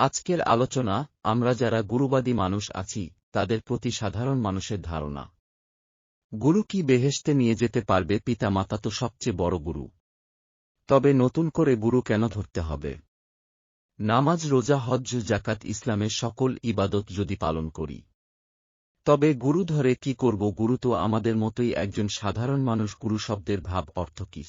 আজকের আলোচনা, আমরা যারা গুরুবাদী মানুষ আছি, তাদের প্রতি সাধারণ মানুষের ধারণা। গুরু কি বেহেশতে নিয়ে যেতে পারবে পিতা মাতা তো সবচেয়ে বড় গুরু। তবে নতুন করে গুরু কেন ধরতে হবে? নামাজ, রোজা, হজ্জ জাকাত ইসলামের সকল ইবাদত যদি পালন করি। তবে গুরু ধরে কি করব? গুরু তো আমাদের মতোই একজন সাধারণ মানুষ। গুরু শব্দের ভাব অর্থ কি?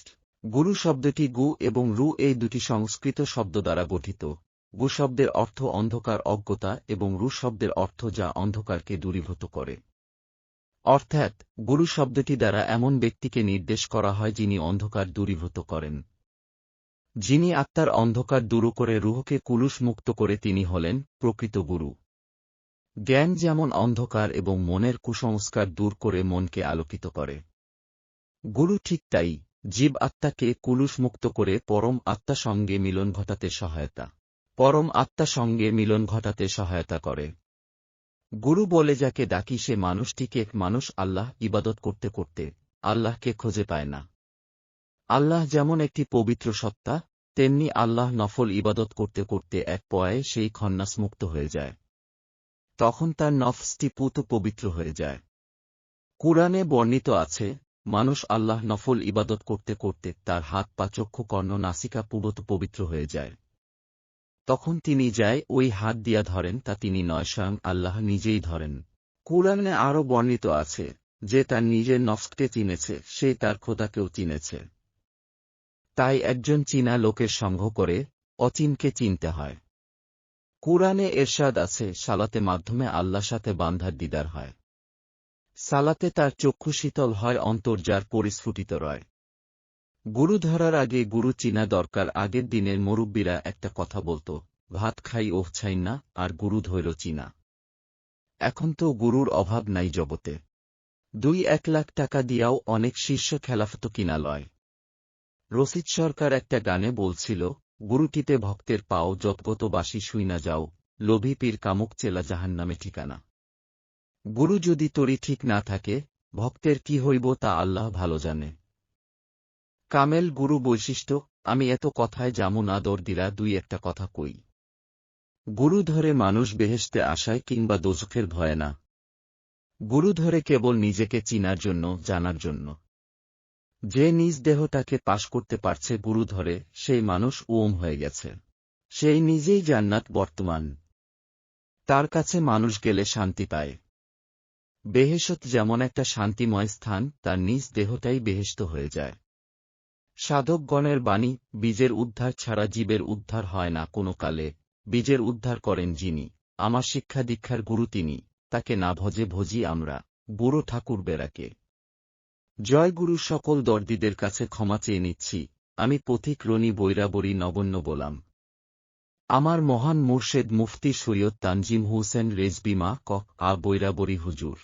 গুরু শব্দটি গু এবং রু এই দুটি সংস্কৃত শব্দ দ্বারা গঠিত। গু শব্দের অর্থ অন্ধকার অজ্ঞতা এবং রু শব্দের অর্থ যা অন্ধকারকে দূরীভূত করে। অর্থাৎ, গুরু শব্দটি দ্বারা এমন ব্যক্তিকে নির্দেশ করা হয় যিনি অন্ধকার দূরীভূত করেন। যিনি আত্মার অন্ধকার দূর করে রুহকে কুলুষ মুক্ত করে তিনি হলেন প্রকৃত গুরু। জ্ঞান যেমন অন্ধকার এবং মনের কুসংস্কার দূর করে মনকে আলোকিত করে। গুরু ঠিক তাই, জীব আত্মাকে কুলুষ মুক্ত করে পরম আত্মা সঙ্গে মিলন ঘটাতে সহায়তা। পরম আত্মা সঙ্গে মিলন ঘটাতে সহায়তা করে। গুরু বলে যাকে ডাকি সে মানুষটিকে মানুষ আল্লাহ ইবাদত করতে করতে আল্লাহকে খুঁজে পায় না। আল্লাহ যেমন একটি পবিত্র সত্তা, তেমনি আল্লাহ নফল ইবাদত করতে করতে এক পয়ে সেই খন্নাস মুক্ত হয়ে যায়। তখন তার নফসটি পুত পবিত্র হয়ে যায়। কুরআনে বর্ণিত আছে, মানুষ আল্লাহ নফল ইবাদত করতে করতে তার হাত পা চক্ষু কর্ণ নাসিকা পুবত পবিত্র হয়ে যায়। তখন তিনি যায় ওই হাত দিয়া ধরেন তা তিনি নয়, স্বয়ং আল্লাহ নিজেই ধরেন। কুরআনে আরও বর্ণিত আছে, যে তার নিজের নফসকে চিনেছে, সে তার খোদাকেও চিনেছে। তাই একজন চীনা লোকের সঙ্গ করে অচিনকে চিনতে হয়। কুরআনে এরশাদ আছে, সালাতে মাধ্যমে আল্লাহ সাথে বান্ধার দিদার হয়। সালাতে তার চক্ষু শীতল হয় অন্তর যার পরিস্ফুটিত রয়। গুরু ধরার আগে গুরু চিনা দরকার, আগের দিনের মুরব্বীরা একটা কথা বলতো, ভাত খাই ওহ ছাই না, আর গুরু ধৈর চিনা। এখন তো গুরুর অভাব নাই জগতে। দুই এক লাখ টাকা দিয়াও অনেক শীর্ষ খেলাফত কিনা লয়। রসিদ সরকার একটা গানে বলছিল, গুরুটিতে ভক্তের পাও যতগত বাসি শুই না যাও, লোভী পীর কামুক চেলা জাহান নামে ঠিকানা। গুরু যদি তরি ঠিক না থাকে, ভক্তের কি হইব তা আল্লাহ ভালো জানে। কামেল গুরু বৈশিষ্ট্য, আমি এত কথায় যামু না দর্দিরা দুই একটা কথা কই। গুরু ধরে মানুষ বেহেশতে আসায় কিংবা দোজখের ভয় না। গুরু ধরে কেবল নিজেকে চিনার জন্য, জানার জন্য। যে নিজ দেহটাকে পাশ করতে পারছে গুরু ধরে, সেই মানুষ ওম হয়ে গেছে। সেই নিজেই জান্নাত বর্তমান। তার কাছে মানুষ গেলে শান্তি পায়। বেহেশত যেমন একটা শান্তিময় স্থান, তার নিজ দেহটাই বেহেস্ত হয়ে যায়। সাধকগণের বাণী, বীজের উদ্ধার ছাড়া জীবের উদ্ধার হয় না। কোনো কালে বীজের উদ্ধার করেন যিনি, আমার শিক্ষা দীক্ষার গুরু তিনি, তাকে না ভজে ভজি আমরা, বুড়ো ঠাকুর বেড়াকে। জয় গুরু, সকল দর্দিদের কাছে ক্ষমা চেয়ে নিচ্ছি, আমি পথিক রনি বৈরাবরী নগণ্য বলাম। আমার মহান মুর্শেদ মুফতি সৈয়দ তানজিম হুসেন রেজবিমা ক, আ বৈরাবরী হুজুর।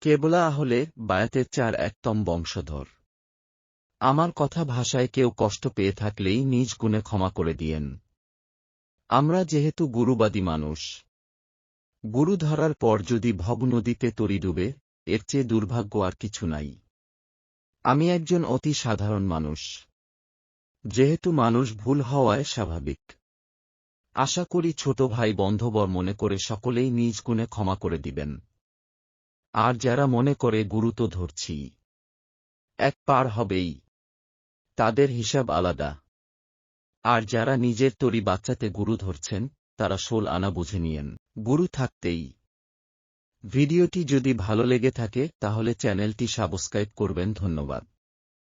কেবলা হলে বায়াতের চার একতম বংশধর। আমার কথা ভাষায় কেউ কষ্ট পেয়ে থাকলেই নিজ গুণে ক্ষমা করে দিয়েন। আমরা যেহেতু গুরুবাদী মানুষ। গুরু ধরার পর যদি ভব নদীতে তরি ডুবে, এর চেয়ে দুর্ভাগ্য আর কিছু নাই। আমি একজন অতি সাধারণ মানুষ। যেহেতু মানুষ ভুল হওয়ায় স্বাভাবিক। আশা করি ছোট ভাই বন্ধবর মনে করে সকলেই নিজ গুণে ক্ষমা করে দিবেন। আর যারা মনে করে গুরু তো ধরছি, এক পার হবেই। তাদের হিসাব আলাদা। আর যারা নিজের তরি বাচ্চাতে গুরু ধরছেন, তারা শোল আনা বুঝে নিয়েন। গুরু থাকতেই। ভিডিওটি যদি ভালো লেগে থাকে, তাহলে চ্যানেলটি সাবস্ক্রাইব করবেন ধন্যবাদ।